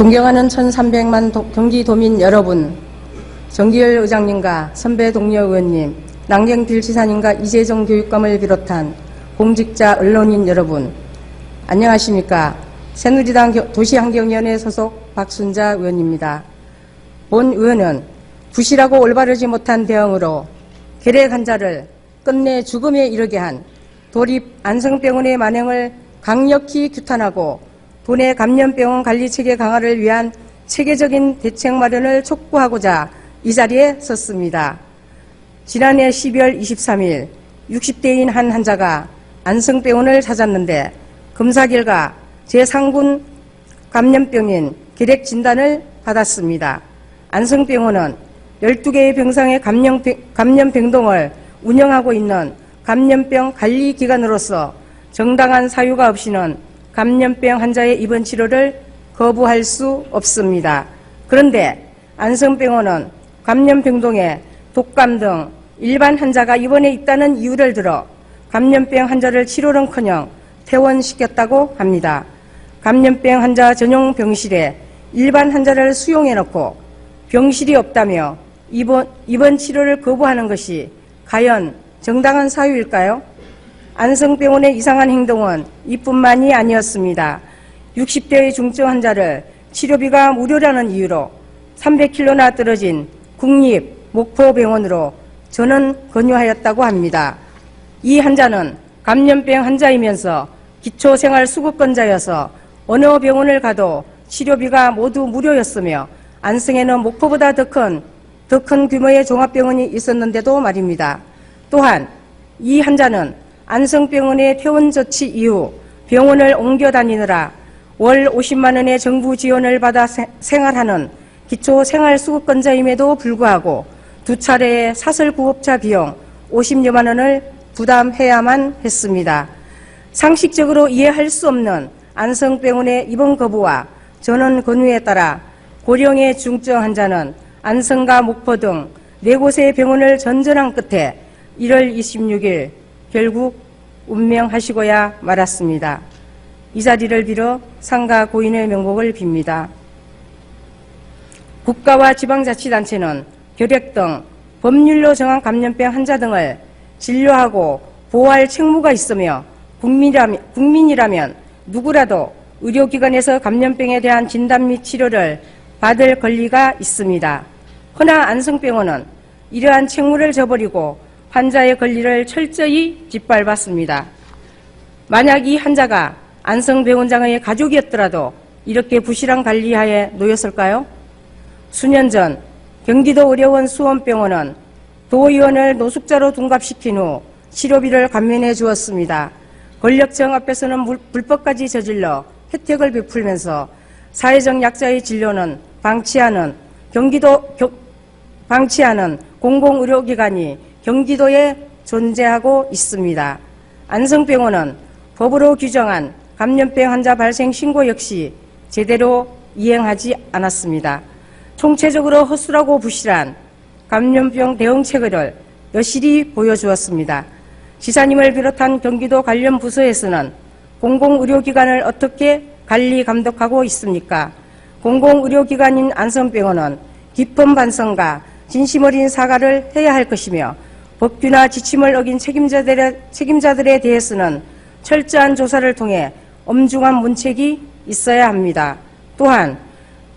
존경하는 1300만 도- 경기도민 여러분, 정기열 의장님과 선배 동료 의원님, 남경필 지사님과 이재정 교육감을 비롯한 공직자 언론인 여러분, 안녕하십니까. 새누리당 겨- 도시환경위원회 소속 박순자 의원입니다. 본 의원은 부실하고 올바르지 못한 대응으로 결핵 환자를 끝내 죽음에 이르게 한 도립 안성병원의 만행을 강력히 규탄하고 도내 감염병원 관리 체계 강화를 위한 체계적인 대책 마련을 촉구하고자 이 자리에 섰습니다. 지난해 12월 23일 60대인 한 환자가 안성병원을 찾았는데 검사 결과 제3군 감염병인 결핵 진단을 받았습니다. 안성병원은 12개의 병상의 감염, 감염 병동을 운영하고 있는 감염병 관리 기관으로서 정당한 사유가 없이는 감염병 환자의 입원 치료를 거부할 수 없습니다. 그런데 안성병원은 감염병동에 독감 등 일반 환자가 입원해 있다는 이유를 들어 감염병 환자를 치료는커녕 퇴원시켰다고 합니다. 감염병 환자 전용 병실에 일반 환자를 수용해 놓고 병실이 없다며 입원, 입원 치료를 거부하는 것이 과연 정당한 사유일까요? 안성병원의 이상한 행동은 이뿐만이 아니었습니다. 60대의 중증 환자를 치료비가 무료라는 이유로 300km나 떨어진 국립 목포병원으로 저는 권유하였다고 합니다. 이 환자는 감염병 환자이면서 기초생활수급권자여서 어느 병원을 가도 치료비가 모두 무료였으며 안성에는 목포보다 더 큰, 더 큰 규모의 종합병원이 있었는데도 말입니다. 또한 이 환자는 안성병원의 퇴원 조치 이후 병원을 옮겨 다니느라 월 50만 원의 정부 지원을 받아 세- 생활하는 기초 생활수급권자임에도 불구하고 두 차례의 사설구급차 비용 50여만 원을 부담해야만 했습니다. 상식적으로 이해할 수 없는 안성병원의 입원 거부와 전원 권유에 따라 고령의 중증 환자는 안성과 목포 등 네 곳의 병원을 전전한 끝에 1월 26일 결국 운명하시고야 말았습니다. 이 자리를 빌어 상가 고인의 명복을 빕니다. 국가와 지방자치단체는 결핵 등 법률로 정한 감염병 환자 등을 진료하고 보호할 책무가 있으며 국민이라면, 누구라도 의료기관에서 감염병에 대한 진단 및 치료를 받을 권리가 있습니다. 허나 안성병원은 이러한 책무를 저버리고 환자의 권리를 철저히 짓밟았습니다. 만약 이 환자가 안성병원장의 가족이었더라도 이렇게 부실한 관리하에 놓였을까요? 수년 전 경기도 의료원 수원병원은 도의원을 노숙자로 둔갑시킨 후 치료비를 감면해 주었습니다. 권력정 앞에서는 물- 불법까지 저질러 혜택을 베풀면서 사회적 약자의 진료는 방치하는 경기도 겨- 방치하는 공공의료기관이 경기도에 존재하고 있습니다. 안성병원은 법으로 규정한 감염병 환자 발생 신고 역시 제대로 이행하지 않았습니다. 총체적으로 허술하고 부실한 감염병 대응책을 여실히 보여주었습니다. 지사님을 비롯한 경기도 관련 부서에서는 공공의료기관을 어떻게 관리 감독하고 있습니까? 공공의료기관인 안성병원은 깊은 반성과 진심 어린 사과를 해야 할 것이며 법규나 지침을 어긴 책임자들에, 책임자들에 대해서는 철저한 조사를 통해 엄중한 문책이 있어야 합니다. 또한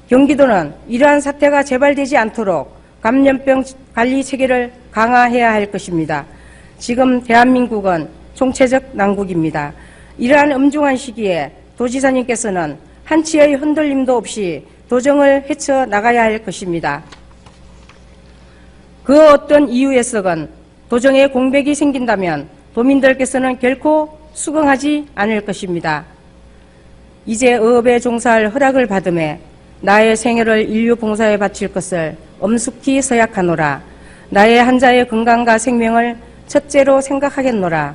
경기도는 이러한 사태가 재발되지 않도록 감염병 관리 체계를 강화해야 할 것입니다. 지금 대한민국은 총체적 난국입니다. 이러한 엄중한 시기에 도지사님께서는 한치의 흔들림도 없이 도정을 헤쳐 나가야 할 것입니다. 그 어떤 이유에서건 도정에 공백이 생긴다면 도민들께서는 결코 수긍하지 않을 것입니다. 이제 어업에 종사할 허락을 받음에 나의 생애를 인류 봉사에 바칠 것을 엄숙히 서약하노라. 나의 한자의 건강과 생명을 첫째로 생각하겠노라.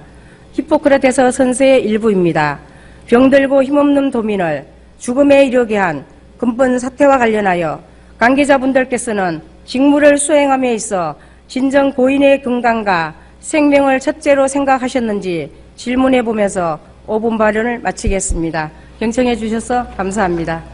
히포크라테스 선세의 일부입니다. 병들고 힘없는 도민을 죽음에 이르게 한 근본 사태와 관련하여 관계자분들께서는 직무를 수행함에 있어 진정 고인의 건강과 생명을 첫째로 생각하셨는지 질문해 보면서 5분 발언을 마치겠습니다. 경청해 주셔서 감사합니다.